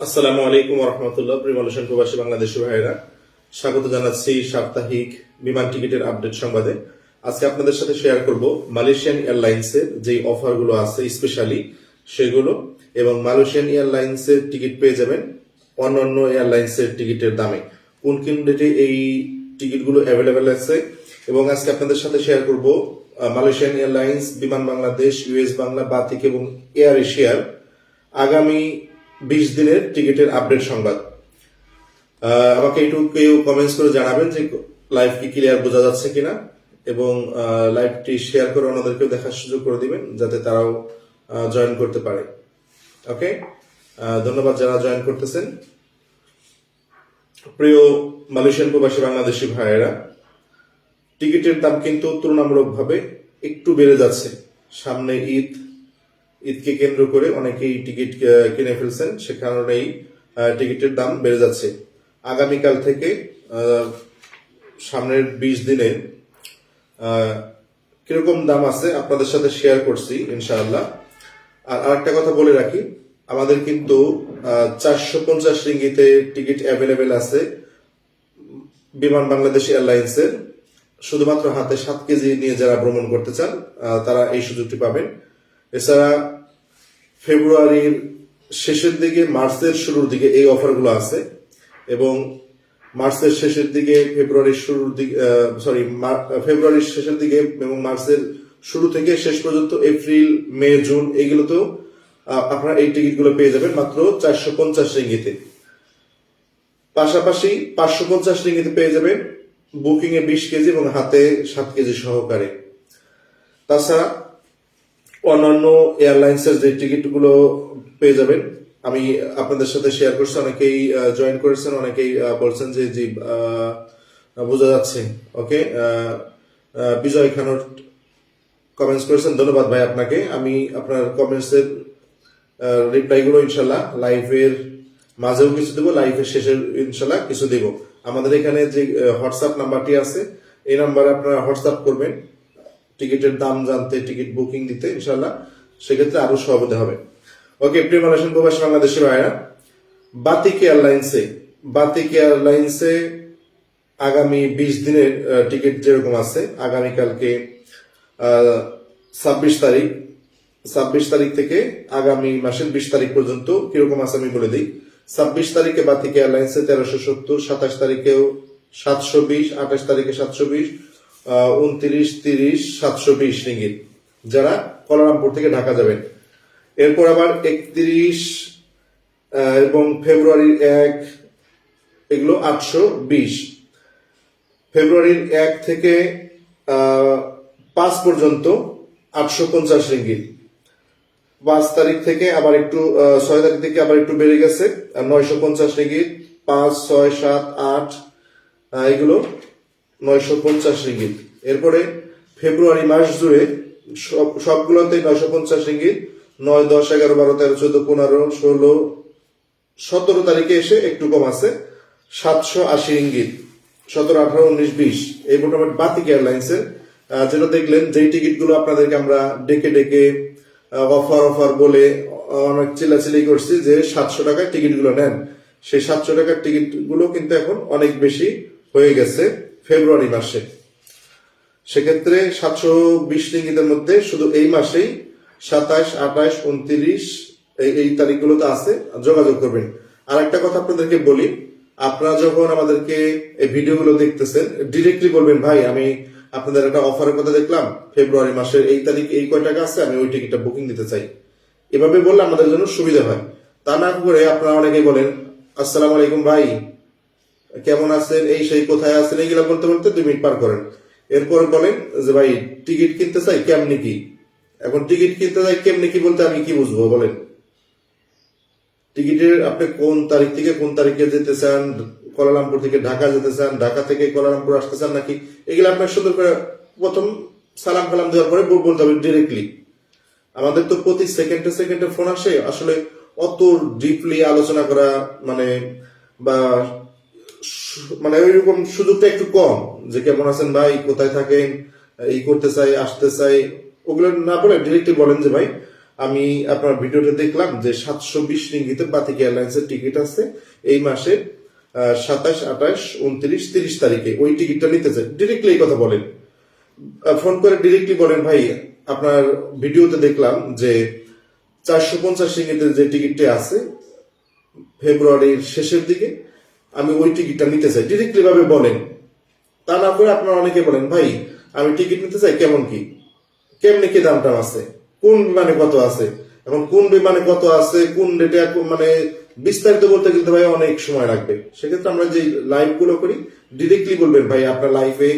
আসসালামু আলাইকুম রহমতুল্লাহ প্রিমালুশন প্রবাসী বাংলাদেশি ভাইরা স্বাগত জানাচ্ছি সাপ্তাহিক বিমান টিকিটের আপডেট সংবাদে। আজকে আপনাদের সাথে শেয়ার করব মালয়েশিয়ান এয়ারলাইন্সের যে অফারগুলো আছে স্পেশালি সেগুলো এবং মালয়েশিয়ান এয়ারলাইন্সের টিকিট পেয়ে যাবেন অন্যান্য এয়ারলাইন্সের টিকিটের দামে। কোন কোন ডেটে এই টিকিটগুলো অ্যাভেলেবেল আছে? এবং আজকে আপনাদের সাথে শেয়ার করব মালয়েশিয়ান এয়ারলাইন্স, বিমান বাংলাদেশ ইউএস বাংলা, বাতিক এবং এয়ার এশিয়ার আগামী বিশ দিনের টিকিটের আপডেট সংবাদ। আমাকে একটু কেউ কমেন্টস করে জানাবেন যে লাইভ কি ক্লিয়ার বোঝা যাচ্ছে কিনা এবং লাইভটি শেয়ার করে অন্যদেরকেও দেখার সুযোগ করে দিবেন যাতে তারাও জয়েন করতে পারে। ওকে ধন্যবাদ যারা জয়েন করতেছেন। প্রিয় মালয়েশিয়ান প্রবাসী বাংলাদেশি ভাইয়েরা, টিকিটের দাম কিন্তু তুলনামূলকভাবে একটু বেড়ে যাচ্ছে। সামনে ঈদ ঈদকে কেন্দ্র করে অনেকেই টিকিট কিনে ফেলছেন। সে কারণেই টিকিটের দাম বেড়ে যাচ্ছে। আগামীকাল থেকে সামনের বিশ দিনে কীরকম দাম আছে আপনাদের সাথে শেয়ার করছি, ইনশাআল্লাহ। আর আরেকটা কথা বলে রাখি, আমাদের কিন্তু চারশো পঞ্চাশ রিঙ্গিতে টিকিট অ্যাভেলেবেল আছে বিমান বাংলাদেশ এয়ারলাইন্সের। শুধুমাত্র হাতে সাত কেজি নিয়ে যারা ভ্রমণ করতে চান তারা এই সুযোগটি পাবেন। এছাড়া ফেব্রুয়ারির শেষের দিকে মার্চের শুরুর দিকে এই অফারগুলো আছে এবং মার্চের শেষের দিকে ফেব্রুয়ারির শুরুর দিকে সরি ফেব্রুয়ারির শেষের দিকে এবং মার্চের শুরু থেকে শেষ পর্যন্ত এপ্রিল মে জুন এইগুলোতেও আহ, আপনারা এই টিকিটগুলো পেয়ে যাবেন মাত্র চারশো পঞ্চাশ রিঙ্গিতে। পাশাপাশি পাঁচশো পঞ্চাশ রিঙ্গিতে পেয়ে যাবেন বুকিং এ বিশ কেজি এবং হাতে সাত কেজি সহকারে। তাছাড়া অন্যান্য এয়ারলাইন্সের যে টিকিটগুলো পেয়ে যাবেন, আমি আপনাদের সাথে শেয়ার করছি, অনেকেই জয়েন করেছেন, অনেকেই বলছেন যে, জি বোঝা যাচ্ছে। ওকে বিজয় খানোর কমেন্টস করেছেন, ধন্যবাদ ভাই আপনাকে। আমি আপনার কমেন্টসের রিপ্লাইগুলো ইনশাল্লাহ লাইভের মাঝেও কিছু দেবো লাইভের শেষে ইনশাল্লাহ কিছু দেব। আমাদের এখানে যে হোয়াটসঅ্যাপ নাম্বারটি আছে, এই নাম্বারে আপনারা হোয়াটসঅ্যাপ করবেন। টিকিটের দাম জানতে, টিকিট বুকিং দিতে ইনশাল্লাহ সেক্ষেত্রে আরও সহজে হবে। ওকে, প্রিয় মালয়েশিয়ান প্রবাসী, বাংলাদেশি ভাইরা বাতিক এয়ারলাইন্সে বাতিক এয়ারলাইন্সে আগামী বিশ দিনের টিকিট যেরকম আছে আগামীকালকে ছাব্বিশ তারিখ ছাব্বিশ তারিখ থেকে আগামী মাসের বিশ তারিখ পর্যন্ত কীরকম আছে আমি বলে দিই। ছাব্বিশ তারিখে বাতিক এয়ারলাইন্সে তেরোশো সত্তর, সাতাশ তারিখেও সাতশো বিশ, আঠাশ তারিখে সাতশো বিশ উনত্রিশ, তিরিশ, সাতশো বিশ রিঙ্গিত। যারা কলারামপুর থেকে ঢাকা যাবেন। এরপর আবার একত্রিশ এবং ফেব্রুয়ারির এক, এগুলো আটশো বিশ। ফেব্রুয়ারির এক থেকে পাঁচ পর্যন্ত আটশো পঞ্চাশ রিঙ্গিত। পাঁচ তারিখ থেকে আবার একটু ছয় তারিখ থেকে আবার একটু বেড়ে গেছে। নয়শো পঞ্চাশ রিঙ্গিত, পাঁচ, ছয়, সাত, আট এগুলো নয়শো পঞ্চাশ রিঙ্গিত। এরপরে ফেব্রুয়ারি মাস জুড়ে সব সবগুলোতে নয়শো পঞ্চাশ রিঙ্গিত। নয়, দশ, এগারো, বারো, তেরো, চোদ্দ, পনেরো, ষোলো, সতেরো তারিখে এসে একটু কম আছে, সাতশো আশি ইঙ্গিত সতেরো, আঠারো, উনিশ, বিশ। এই মোটামুটি বাতিক এয়ারলাইন্সের। যেটা দেখলেন, যেই টিকিটগুলো আপনাদেরকে আমরা ডেকে ডেকে অফার অফার বলে অনেক চিল্লাচিল্লি করছি যে সাতশো টাকায় টিকিটগুলো নেন। সেই সাতশো টাকার টিকিটগুলো কিন্তু এখন অনেক বেশি হয়ে গেছে। ফেব্রুয়ারি মাসে। সেক্ষেত্রে সাতশো বিশ রিঙ্গিতের মধ্যে শুধু এই মাসেই সাতাশ, আঠাশ, উনত্রিশ, এই এই তারিখগুলোতে আছে। যোগাযোগ করবেন। আর একটা কথা আপনাদেরকে বলি, আপনারা যখন আমাদেরকে এই ভিডিওগুলো দেখতেছেন ডিরেক্টলি বলবেন, ভাই, আমি আপনাদের একটা অফারের কথা দেখলাম, ফেব্রুয়ারি মাসের এই তারিখ এই কয় টাকা আছে, আমি ওই টিকিটটা বুকিং দিতে চাই। এভাবে বললে আমাদের জন্য সুবিধা হয়। তা না করে আপনারা অনেকেই বলেন, আসসালামু আলাইকুম ভাই কেমন আছেন? এই সেই কোথায় আছেন? এইগুলা বলতে বলতে দুই মিনিট পার করেন। এরপর বলেন যে, ভাই, টিকিট কিনতে চাই কেমনি কি? এখন টিকিট কিনতে চাই কেমনি কি বলতে আমি কি বুঝব? বলেন। টিকিটের আপনি কোন তারিখ থেকে কোন তারিখে যেতে চান? কোলালামপুর থেকে ঢাকা যেতে চান? ঢাকা থেকে কোলালামপুর আসতে চান নাকি? এগুলো আপনার সুন্দর করে প্রথম সালাম কালাম দেওয়ার পরে বল- বলতে হবে ডিরেক্টলি আমাদের তো প্রতি সেকেন্ডে সেকেন্ডে ফোন আসে। আসলে অত ডিপলি আলোচনা করা মানে বা মানে ওইরকম সুযোগটা একটু কম, যে কেমন আছেন ভাই, কোথায় থাকেন, এই করতে চাই, আসতে চাই, ওগুলো না বলে ডিরেক্টলি বলেন যে ভাই, আমি আপনার ভিডিওতে দেখলাম যে সাতশো বিশ রিঙ্গিতে বাতিক এয়ারলাইন্সের টিকিট আছে, এই মাসে সাতাশ, আঠাশ, উনত্রিশ, তিরিশ তারিখে ওই টিকিটটা নিতে চাই। ডিরেক্টলি এই কথা বলেন। ফোন করে ডিরেক্টলি বলেন ভাই, আপনার ভিডিওতে দেখলাম যে চারশো পঞ্চাশ রিঙ্গিতের যে টিকিটটি আছে, ফেব্রুয়ারির শেষের দিকে আমি ওই টিকিটটা নিতে চাই। ডিরেক্টলি ভাবে বলেন? তা না করে আপনারা অনেকে বলেন, ভাই, আমি টিকিট নিতে চাই কেমন কি? কেমনি কি দামটা আছে? কোন বিমানে কত আছে? এখন কোন বিমানে কত আছে? কোন ডেটে মানে বিস্তারিত বলতে কিন্তু ভাই অনেক সময় লাগবে। সেক্ষেত্রে আমরা যে লাইভগুলো করি ডিরেক্টলি বলবেন, ভাই, আপনার লাইফে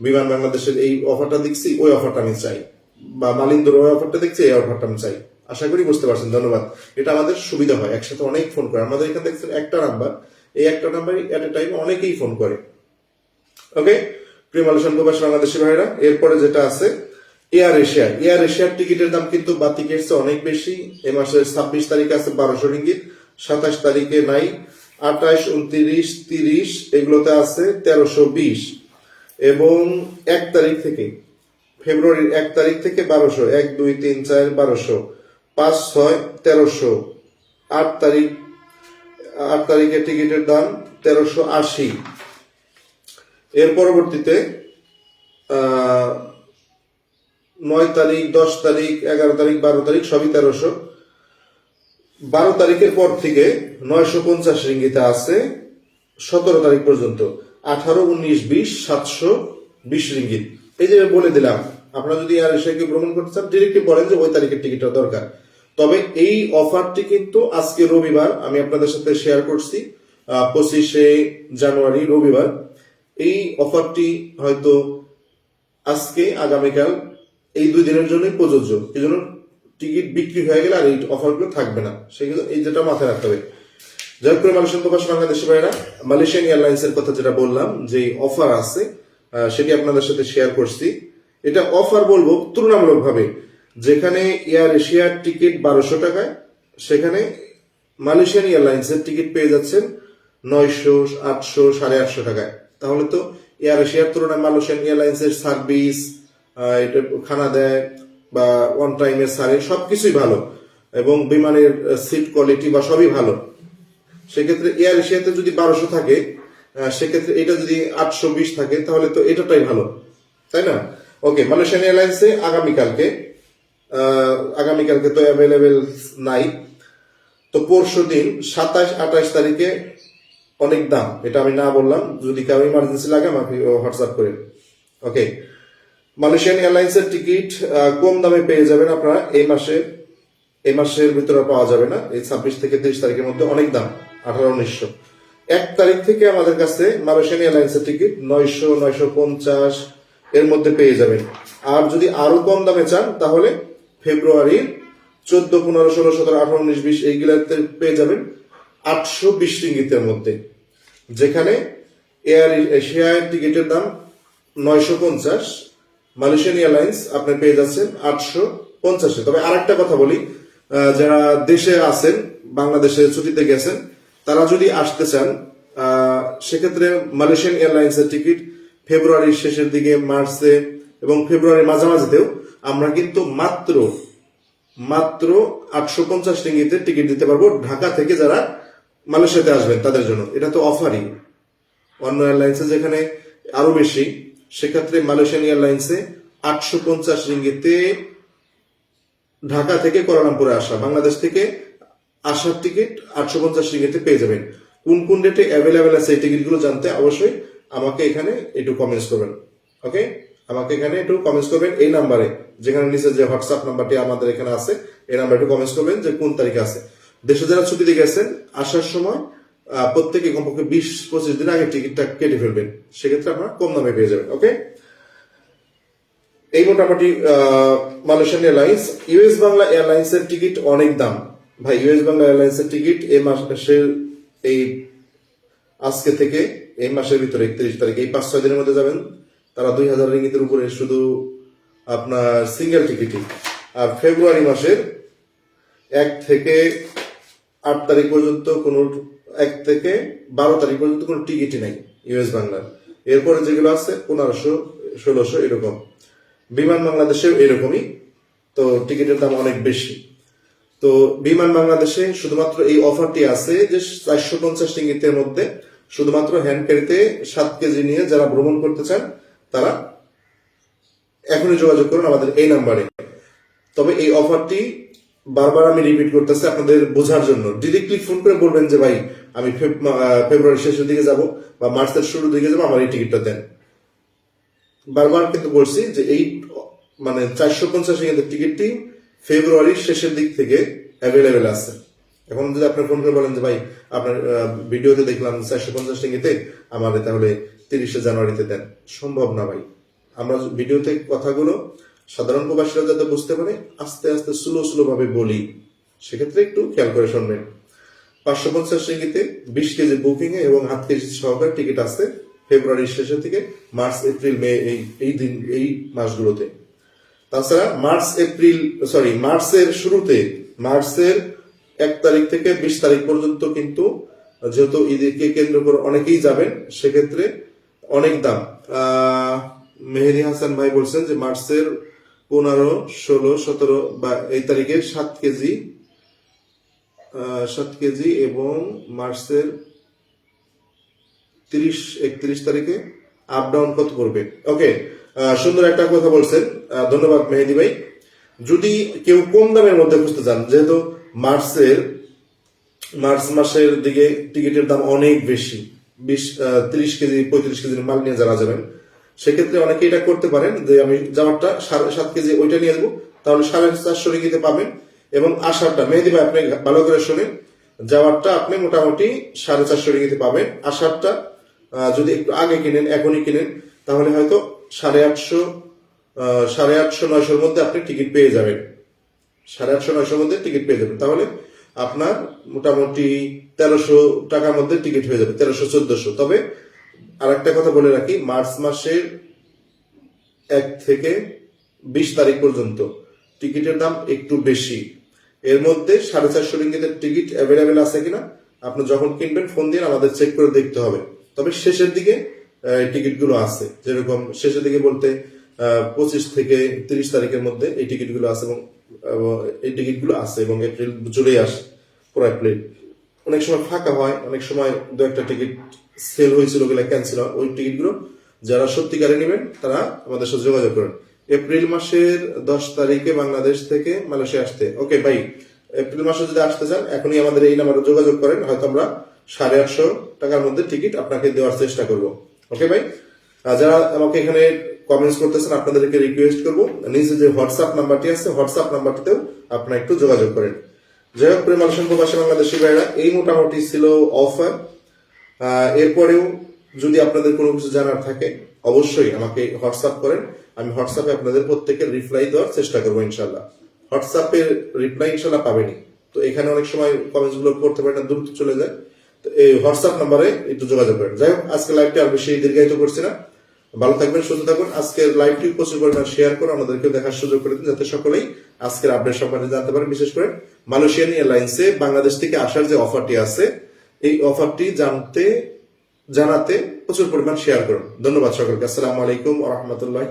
বিমান বাংলাদেশের এই অফারটা দেখছি, ওই অফারটা আমি চাই। বা মালিন্দর ওই অফারটা দেখছি, এই অফারটা আমি চাই। আশা করি বুঝতে পারছেন, ধন্যবাদ। এটা আমাদের সুবিধা হয়, একসাথে অনেক ফোন করে। আমাদের এখানে দেখছেন একটা নাম্বার এই একটা নাম্বারই এট এ টাইম অনেকেই ফোন করে। ওকে প্রিয় মালয়েশিয়ান প্রবাসী বাংলাদেশি ভাইরা, এরপরে যেটা আছে এয়ার এশিয়া এয়ার এশিয়ার টিকিটের দাম কিন্তু বাতিকের চেয়ে অনেক বেশি। এ মাসের ছাব্বিশ তারিখে আছে বারোশো রিঙ্গিত সাতাশ তারিখে নাই, আঠাশ, উনত্রিশ, তিরিশ, এগুলোতে আছে তেরোশো বিশ। এবং এক তারিখ থেকে, ফেব্রুয়ারির এক তারিখ থেকে বারোশো, এক, দুই, তিন, চার, বারোশো, পাঁচ, ছয়, তেরোশো, আট তারিখ আট তারিখে টিকিটের দাম তেরোশো আশি। এর পরবর্তীতে নয় তারিখ, দশ তারিখ, এগারো তারিখ, বারো তারিখ, সবই তেরোশো। বারো তারিখের পর থেকে নয়শো পঞ্চাশ রিঙ্গিতে আছে সতেরো তারিখ পর্যন্ত। আঠারো, উনিশ, বিশ, সাতশো, বিশ রিঙ্গিত। এই যে বলে দিলাম, আপনারা যদি আর এসে ভ্রমণ করতে চান ডিরেক্টলি বলেন যে ওই তারিখের টিকিটটা দরকার। তবে এই অফারটি কিন্তু আজকে রবিবার, আমি আপনাদের সাথে শেয়ার করছি পঁচিশে জানুয়ারি, রবিবার। এই অফারটি হয়তো আজকে, আগামীকাল, এই দুই দিনের জন্যই প্রযোজ্য। এই জন্য টিকিট বিক্রি হয়ে গেলে আর এই অফারগুলো থাকবে না। সেগুলো এই যেটা মাথায় রাখতে হবে। হোক করে মালয়েশিয়ান প্রবাসী বাংলাদেশি ভাইরা মালয়েশিয়ান এয়ারলাইন্স এর কথা যেটা বললাম, যে অফার আছে সেটি আপনাদের সাথে শেয়ার করছি। এটা অফার বলব তুলনামূলক ভাবে যেখানে এয়ার এশিয়ার টিকিট বারোশো টাকায়, সেখানে মালয়েশিয়ান এয়ারলাইন্স এর টিকিট পেয়ে যাচ্ছেন নয়শো, আটশো, সাড়ে আটশো টাকায়। তাহলে তো এয়ার এশিয়ার তুলনায় মালয়েশিয়ান এয়ারলাইন্স এর সার্ভিস এটা খানা দেয় বা ওয়ান টাইমের সার্ভিস সবকিছুই ভালো। এবং বিমানের সিট কোয়ালিটি বা সবই ভালো। সেক্ষেত্রে এয়ার এশিয়াতে যদি বারোশো থাকে সেক্ষেত্রে এটা যদি আটশো বিশ থাকে, তাহলে তো এটাটাই ভালো। তাই না? ওকে মালয়েশিয়ান এয়ারলাইন্সে আগামীকালকে আগামীকালকে তো অ্যাভেলেবেল নাই। তো পরশু দিন সাতাশ, আঠাশ তারিখে অনেক দাম। এটা আমি না বললাম, যদি কারও ইমার্জেন্সি লাগে আমাকে হোয়াটসঅ্যাপ করেন। ওকে মালয়েশিয়ান এয়ারলাইন্সের টিকিট কম দামে পেয়ে যাবেন আপনারা। এই মাসে, এই মাসের ভিতরে পাওয়া যাবে না। এই ছাব্বিশ থেকে তিরিশ তারিখের মধ্যে অনেক দাম, আঠারো, উনিশশো। এক তারিখ থেকে আমাদের কাছে মালয়েশিয়ান এয়ারলাইন্সের টিকিট নয়শো নয়শো পঞ্চাশ এর মধ্যে পেয়ে যাবেন। আর যদি আরও কম দামে চান, তাহলে ফেব্রুয়ারির চোদ্দ, পনেরো, ষোলো, সতেরো, আঠারো, উনিশ, বিশ এইগুলাতে পেয়ে যাবেন আটশো বিশ রিঙ্গিতের মধ্যে, যেখানে এয়ার এশিয়ার টিকিটের দাম নয়শো পঞ্চাশ, মালয়েশিয়ান এয়ারলাইন্স আপনি পেয়ে যাচ্ছেন আটশো পঞ্চাশে। তবে আরেকটা কথা বলি যারা দেশে আছেন, বাংলাদেশে ছুটিতে গেছেন, তারা যদি আসতে চান সেক্ষেত্রে মালয়েশিয়ান এয়ারলাইন্সের টিকিট ফেব্রুয়ারির শেষের দিকে, মার্চে এবং ফেব্রুয়ারির মাঝামাঝিতেও আমরা কিন্তু মাত্র মাত্র আটশো পঞ্চাশ টিঙ্গিতে টিকিট দিতে পারব ঢাকা থেকে যারা মালয়েশিয়াতে আসবেন তাদের জন্য। এটা তো অফারই। অন্য এয়ারলাইন্সে যেখানে আরও বেশি, সেক্ষেত্রে মালয়েশিয়ান এয়ারলাইন্সে আটশো পঞ্চাশ রিঙ্গিতে ঢাকা থেকে কোয়ালালামপুরে আসা, বাংলাদেশ থেকে আসার টিকিট আটশো পঞ্চাশ রিঙ্গিতে পেয়ে যাবেন। কোন কোন ডেটে অ্যাভেলেবেল আছে এই টিকিটগুলো জানতে অবশ্যই আমাকে এখানে একটু কমেন্টস করবেন। ওকে আমাকে এখানে একটু কমেন্টস করবেন এই নাম্বারে যেখানে নিচে যে হোয়াটসঅ্যাপ নাম্বারটি আমাদের এখানে আছে, এই নাম্বারে একটু কমেন্টস করবেন যে কোন তারিখে আছে। দেশে যারা ছুটিতে গেছেন, আসার সময় প্রত্যেকে কমপক্ষে বিশ, পঁচিশ দিন আগে টিকিটটা কেটে ফেলবেন। সেক্ষেত্রে আপনারা কম দামে পেয়ে যাবেন, ওকে? এই মোটামুটি মালয়েশিয়ান এয়ারলাইন্স ইউএস বাংলা এয়ারলাইন্সের টিকিট অনেক দাম। ভাই ইউএস বাংলা এয়ারলাইন্সের টিকিট এই মাসের, এই আজকে থেকে, এই মাসের ভিতরে, একত্রিশ তারিখ, এই পাঁচ, ছয় দিনের মধ্যে যাবেন। তারা দুই হাজার রিঙ্গিতের উপরে শুধু আপনার সিঙ্গেল টিকিটই আর ফেব্রুয়ারি মাসের এক থেকে আট তারিখ পর্যন্ত কোনো, এক থেকে বারো তারিখ পর্যন্ত কোনো টিকিটই নাই ইউএস বাংলার। এরপরে যেগুলো আছে, পনেরোশো, ষোলোশো এরকম। বিমান বাংলাদেশেও এরকমই, তো টিকিটের দাম অনেক বেশি। তো বিমান বাংলাদেশে শুধুমাত্র এই অফারটি আছে যে চারশো পঞ্চাশ টিকিটের মধ্যে, শুধুমাত্র হ্যান্ড ক্যারিতে সাত কেজি নিয়ে যারা ভ্রমণ করতে চান তারা এখনই যোগাযোগ করুন আমাদের এই নাম্বারে। তবে এই অফারটি বারবার আমি রিপিট করতেছি আপনাদের বোঝার জন্য। ডিরেক্টলি ফোন করে বলবেন যে, ভাই, আমি ফেব্রুয়ারি শেষের দিকে যাব বা মার্চের শুরুর দিকে যাব, আমার এই টিকিটটা দেন। বারবার কিন্তু বলছি যে, এই মানে চারশো পঞ্চাশ কিন্তু টিকিটটি ফেব্রুয়ারির শেষের দিক থেকে অ্যাভেলেবেল আছে। এখন যদি আপনি ফোন করে বলেন যে, ভাই, আপনার ভিডিওতে দেখলাম চারশো পঞ্চাশ টিকিটে, আমার তাহলে তিরিশে জানুয়ারিতে দেন। সম্ভব না ভাই। আমরা ভিডিওতে কথাগুলো সাধারণ প্রবাসীরা যাতে বুঝতে পারে, আস্তে আস্তে স্লো স্লো ভাবে বলি, সেক্ষেত্রে একটু খেয়াল করে শুনবেন। পাঁচশো পঞ্চাশ টিকিটে বিশ কেজি বুকিং এ এবং হাত কেজি সহকারে টিকিট আছে ফেব্রুয়ারির শেষের থেকে মার্চ, এপ্রিল, মে এই এই দিন, এই মাসগুলোতে। তাছাড়া মার্চ, এপ্রিল, সরি, মার্চের শুরুতে, মার্চের এক তারিখ থেকে বিশ তারিখ পর্যন্ত কিন্তু যেহেতু ঈদকে কেন্দ্র করে অনেকেই যাবেন, সেক্ষেত্রে অনেক দাম। মেহেদি হাসান ভাই বলছেন যে মার্চের পনেরো, ষোলো, সতেরো বা এই তারিখে সাত কেজি সাত কেজি এবং মার্চের তিরিশ, একত্রিশ তারিখে আপ ডাউন কত করবে ওকে সুন্দর একটা কথা বলছেন। ধন্যবাদ মেহেদি ভাই। যদি কেউ কম দামের মধ্যে খুঁজতে চান, যেহেতু মার্চের, মার্চ মাসের দিকে টিকিটের দাম অনেক বেশি বিশ তিরিশ কেজি, পঁয়ত্রিশ কেজির মাল নিয়ে যারা যাবেন, সেক্ষেত্রে অনেকে এটা করতে পারেন যে আমি যাওয়ারটা সাড়ে সাত কেজি ওইটা নিয়ে যাব তাহলে সাড়ে চারশো রিঙ্গিতে পাবেন এবং আসারটা মেহেদি ভাই আপনি ভালো করে শুনেন, যাওয়ারটা আপনি মোটামুটি সাড়ে চারশো রিঙ্গিতে পাবেন। আসারটা যদি একটু আগে কিনেন, এখনই কিনেন, তাহলে হয়তো সাড়ে আটশো সাড়ে আটশো, নয়শোর মধ্যে আপনি টিকিট পেয়ে যাবেন। সাড়ে আটশো, নয়শোর মধ্যে টিকিট পেয়ে যাবেন। তাহলে আপনার মোটামুটি তেরোশো টাকার মধ্যে টিকিট হয়ে যাবে, তেরোশো চোদ্দশো। তবে আর একটা কথা বলে রাখি, মার্চ মাসের এক থেকে বিশ তারিখ পর্যন্ত টিকিটের দাম একটু বেশি। এর মধ্যে সাড়ে চারশো রিঙ্গিতের টিকিট অ্যাভেলেবেল আছে কিনা, আপনি যখন কিনবেন ফোন দিয়ে আমাদের চেক করে দেখতে হবে। তবে শেষের দিকে টিকিটগুলো আছে। যেরকম শেষের দিকে বলতে পঁচিশ থেকে তিরিশ তারিখের মধ্যে এই টিকিটগুলো আছে এবং এই টিকিটগুলো আছে এবং এপ্রিল জুলাই আসে পুরো এপ্রিল অনেক সময় ফাঁকা হয়, অনেক সময় দু একটা টিকিট সেল হয়েছিল গেলে ক্যান্সেল হয়। ওই টিকিটগুলো যারা সত্যিকারে নেবেন, তারা আমাদের সাথে যোগাযোগ করেন। এপ্রিল মাসের দশ তারিখে বাংলাদেশ থেকে মালয়েশিয়া আসতে। ওকে ভাই এপ্রিল মাসে যদি আসতে চান, এখনই আমাদের এই নাম্বারে যোগাযোগ করেন, হয়তো আমরা সাড়ে আটশো টাকার মধ্যে টিকিট আপনাকে দেওয়ার চেষ্টা করব। ওকে ভাই যারা আমাকে এখানে কমেন্টস করতেছেন, আপনাদেরকে রিকোয়েস্ট করব। নিচে যে হোয়াটসঅ্যাপ নাম্বারটি আছে হোয়াটসঅ্যাপ নাম্বারটিতেও আপনারা একটু যোগাযোগ করেন। যাই হোক প্রেমাল প্রবাসী বাংলাদেশি ভাইরা এই মোটামুটি ছিল অফার এরপরেও যদি আপনাদের কোনো কিছু জানার থাকে, অবশ্যই আমাকে হোয়াটসঅ্যাপ করেন। আমি হোয়াটসঅ্যাপে আপনাদের প্রত্যেকের রিপ্লাই দেওয়ার চেষ্টা করব ইনশাল্লাহ হোয়াটসঅ্যাপের রিপ্লাই ইনশাল্লাহ পাবেনি তো এখানে অনেক সময় কমেন্টসগুলো করতে পারে না, দ্রুত চলে যায়। তো এই হোয়াটসঅ্যাপ নাম্বারে একটু যোগাযোগ করেন। যাই হোক, আজকে লাইভটি আর বেশি দীর্ঘায়িত করছি না। ভালো থাকবেন, সুস্থ থাকবেন। আজকের লাইভটি প্রচুর পরিমাণ শেয়ার করে আমাদেরকে দেখার সুযোগ করে দিন, যাতে সকলেই আজকের আপডেট সম্পর্কে জানতে পারেন বিশেষ করে মালয়েশিয়ান এয়ারলাইন্সে বাংলাদেশ থেকে আসার যে অফারটি আছে, এই অফারটি জানতে, জানাতে প্রচুর পরিমাণ শেয়ার করুন। ধন্যবাদ সকলকে। আসসালামু আলাইকুম রহমতুল্লাহ